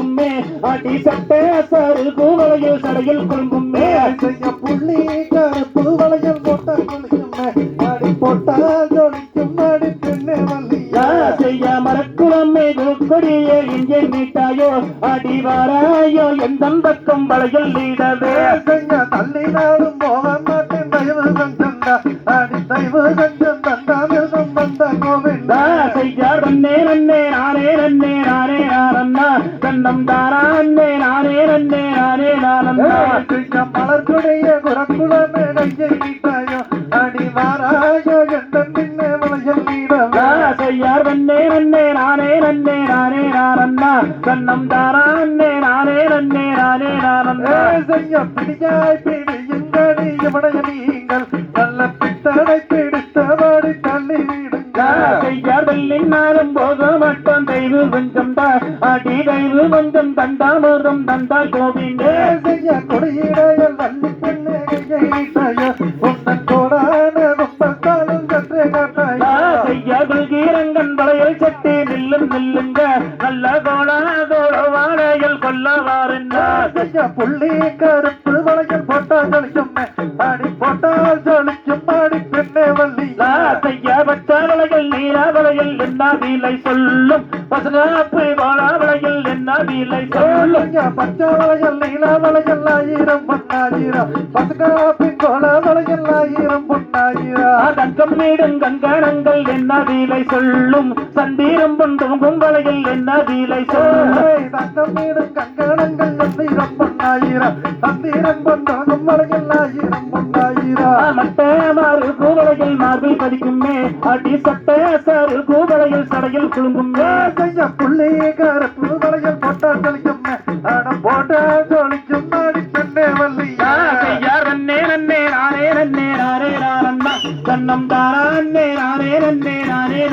படிக்குமே அடி சட்டை சரு கூவலையில் சடையில் குழுங்குமே செய்ய புள்ளி கருப்பு வளையல் போட்ட குளிக்குமே அடி போட்டா ஜொலிக்கும் அடி பெண்ணே வள்ளியா செய்ய மரக்குளமே கொடியே இங்கே நீட்டாயோ அடி வாராயோ எந்த பக்கம் வளையல் நீடவே. செய்ய தள்ளினாலும் போக மாட்டேன் தயவு கொஞ்சம் அடி தயவு கொஞ்சம் தந்தாமிருதம் வந்த கோவிந்தா செய்யார் நன்னே நன்னே நானே நன்னே நானே தானா அண்ணே நானே நன்னே நானே நானண்ணா செய்ய மலர்குடைய குரக்குளமே கையை நீட்டாயோ அடி வாராயோ எந்த பின்னே வளையல் நீடவே செய்யார் நன்னே நன்னே நானே நன்னே நானே தன்னம் தானா அண்ணே நானே நன்னே நானே நானண்ணா செய்ய பிடியாய் பிடியுங்கடி நீங்கள்? நல்ல பித்தனை பிடித்தபடி தள்ளி விடுங்க செய்யார் வெள்ளினாலும் போக மாட்டோம் தெய்வு கொஞ்சம் தான் அடி தெய்வு கொஞ்சம் தண்டாமிருதம் தந்தா கோவிந்தே செய்ய கொடியிடையல் வள்ளி பெண்ணே கையை உந்தன் கோடான கும்பத்தாலும் சற்றே காட்டாயோ செய்யார்கள் கீரங்கன் வளையல் சட்டி நில்லும் நில்லுங்க. நல்ல கோணா கோட வாழையில் கொல்ல வாருங்க. செய்ய புள்ளி கருப்பு வளையல் போட்டால் ஜொலிக்கும் ஆடி போட்டால் ஜொலிக்கும் ஆடி பெண்ணே வள்ளியா செய்ய பச்ச வீலை சொல்லும். பசுகாப்பு கோண வளையல் என்ன வீலை சொல்லும். ஐயா, பச்சை வளையல் நீல வளையல் ஆயிரம் பொன்னாயிரம். பசுகாப்பின் கோல வளையல் ஆயிரம் பொன்னாயிரம். தங்கம் நீடும் கங்கணங்கள் என்ன வீலை சொல்லும். சந்தீரம் பொன்றும் வளையல் என்ன வீலை சொல்லும். தங்கம் வீடும் கங்கணங்கள் தந்திரம் பொன்னாயிரம் தந்திரம் பொன்னாகும் வளையல் ஆயிரம் மட்ட மாறு கூவளையில் மார்பில் பதிக்குமே அடி சட்ட சாறு கூவளையில் சடையில் குழுங்குமே செய்ய புள்ளி கூவலையில் போட்டா போட்டால் ஜொலிக்கும் அடம் போட்டால் ஜொலிக்கும் ஆடி பெண்ணே வள்ளியா செய்யார் நன்னே நன்னே நானே நன்னே நானே நானண்ணா தன்னம் நானே நன்னே நானே